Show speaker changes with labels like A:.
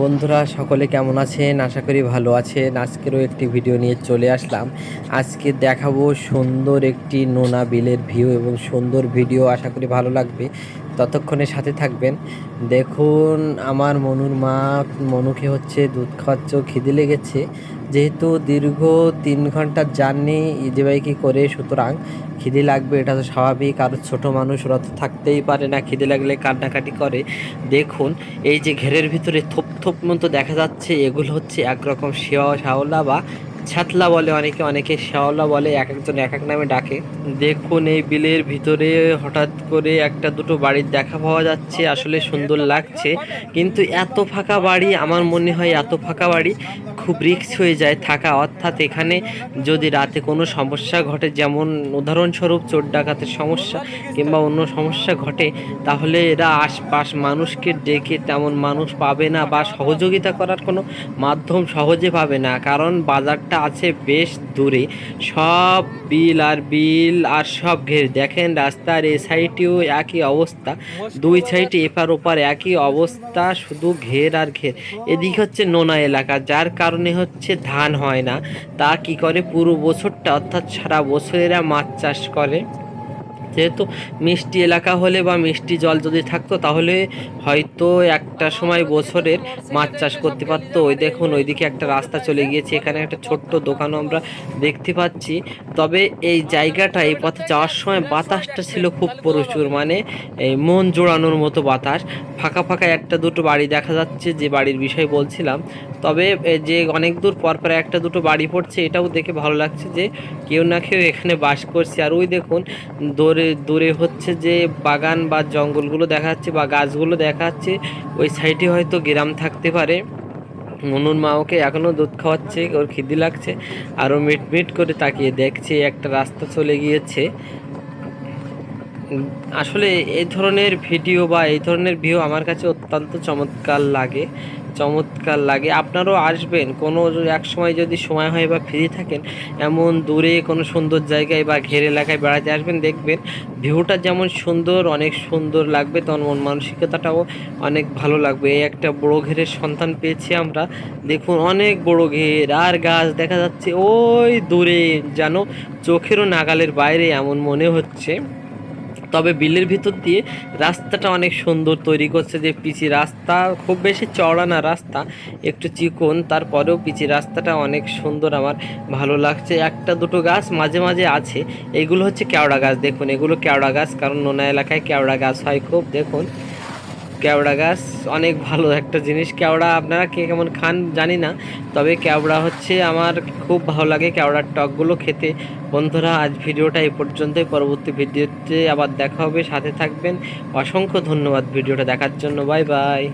A: বন্ধুরা, সকলে কেমন আছেন? আশা করি ভালো আছেন। আজকেরও একটি ভিডিও নিয়ে চলে আসলাম। আজকে দেখাবো সুন্দর একটি নোনা বিলের ভিউ এবং সুন্দর ভিডিও। আশা করি ভালো লাগবে। ততক্ষণে সাথে থাকবেন। দেখুন, আমার মনুর মা, মনুকে হচ্ছে দুধ খাওয়াচ্ছ খিদে লেগেছে। যেহেতু দীর্ঘ তিন ঘণ্টার জার্নি ইজি বাইকে করে, সুতরাং খিদে লাগবে, এটা তো স্বাভাবিক। আর ছোট মানুষ, ওরা তো থাকতেই পারে না, খিদে লাগলে কান্নাকাটি করে। দেখুন, এই যে ঘেরের ভিতরে থোপ থোপ মতো দেখা যাচ্ছে, এগুলো হচ্ছে একরকম শেওয়া শাওলা বা ছাতলা বলে অনেকে অনেকে শ্যাওলা বলে, এক একজন এক এক নামে ডাকে। দেখুন এই বিলের ভিতরে হঠাৎ করে একটা দুটো বাড়ির দেখা পাওয়া যাচ্ছে, আসলে সুন্দর লাগছে। কিন্তু এত ফাঁকা বাড়ি, আমার মনে হয় এত ফাঁকা বাড়ি খুব রিস্ক হয়ে যায় থাকা। অর্থাৎ এখানে যদি রাতে কোনো সমস্যা ঘটে, যেমন উদাহরণস্বরূপ চোর ডাকাতের সমস্যা কিংবা অন্য সমস্যা ঘটে, তাহলে এরা আশপাশ মানুষকে ডেকে তেমন মানুষ পাবে না বা সহযোগিতা করার কোনো মাধ্যম সহজে পাবে না। কারণ বাজারটা আছে বেশ দূরে। সব বিল আর বিল আর সব ঘের। দেখেন রাস্তার এ সাইডেও একই অবস্থা। দুই সাইডে এপার ওপার একই অবস্থা, শুধু ঘের আর ঘের। এদিকে হচ্ছে নোনা এলাকা, যার কারণে হচ্ছে ধান হয় না। তা কি করে? পুরো বছরটা, অর্থাৎ সারা বছরেরা মাছ চাষ করে। যেহেতু মিষ্টি এলাকা হলে বা মিষ্টি জল যদি থাকতো, তাহলে হয়তো একটা সময় বছরের মাছ চাষ করতে পারতো। ওই দেখুন, ওইদিকে একটা রাস্তা চলে গিয়েছে, এখানে একটা ছোট্ট দোকানও আমরা দেখতে পাচ্ছি। তবে এই জায়গাটা, এই পথে যাওয়ার সময় বাতাসটা ছিল খুব প্রচুর মানে এই মন জোড়ানোর মতো বাতাস। ফাঁকা ফাঁকা একটা দুটো বাড়ি দেখা যাচ্ছে, যে বাড়ির বিষয় বলছিলাম। তবে যে অনেক দূর পর পর একটা দুটো বাড়ি পড়ছে, এটাও দেখে ভালো লাগছে যে কেউ না কেউ এখানে বাস করছে। আর ওই দেখুন, দূরে দূরে হচ্ছে যে বাগান বা জঙ্গলগুলো দেখা যাচ্ছে বা গাছগুলো দেখা যাচ্ছে ওই সাইডে হয়তো গ্রাম থাকতে পারে। মনুর মা ওকে এখনও দুধ খাওয়াচ্ছে, ওর খিদি লাগছে, আরও মিট মিট করে তাকিয়ে দেখছে, একটা রাস্তা চলে গিয়েছে। আসলে এই ধরনের ভিডিও বা এই ধরনের ভিউ আমার কাছে অত্যন্ত চমৎকার লাগে চমৎকার লাগে। আপনারাও আসবেন, কোনো এক সময় যদি সময় হয় বা ফ্রি থাকেন, এমন দূরে কোনো সুন্দর জায়গায় বা ঘের এলাকায় বেড়াতে আসবেন, দেখবেন ভিউটা যেমন সুন্দর, অনেক সুন্দর লাগবে, তেমন মন মানসিকতাটাও অনেক ভালো লাগবে। এই একটা বড় ঘেরের সন্তান পেয়েছি আমরা। দেখুন, অনেক বড় ঘের, আর গাছ দেখা যাচ্ছে ওই দূরে, যেন চোখেরও নাগালের বাইরে, এমন মনে হচ্ছে। তবে বিলের ভিতর দিয়ে রাস্তাটা অনেক সুন্দর তৈরি করছে যে পিচি রাস্তা, খুব বেশি চওড়া না রাস্তা, একটু চিকন, তারপরেও পিচি রাস্তাটা অনেক সুন্দর আমার ভালো লাগছে। একটা দুটো গাছ মাঝে মাঝে আছে, এগুলো হচ্ছে কেওড়া গাছ, দেখুন এগুলো কেওড়া গাছ, কারণ নোনা এলাকায় কেওড়া গাছ হয়। খুব দেখুন কেওড়া গাছ, অনেক ভালো একটা জিনিস। কেওড়া আপনারা কে কেমন খান জানি না, তবে কেওড়া হচ্ছে আমার খুব ভালো লাগে কেওড়ার টকগুলো খেতে। বন্ধুরা, আজ ভিডিওটা এই পর্যন্তই। পরবর্তী ভিডিওতে আবার দেখা হবে। সাথে থাকবেন। অসংখ্য ধন্যবাদ ভিডিওটা দেখার জন্য। Bye bye.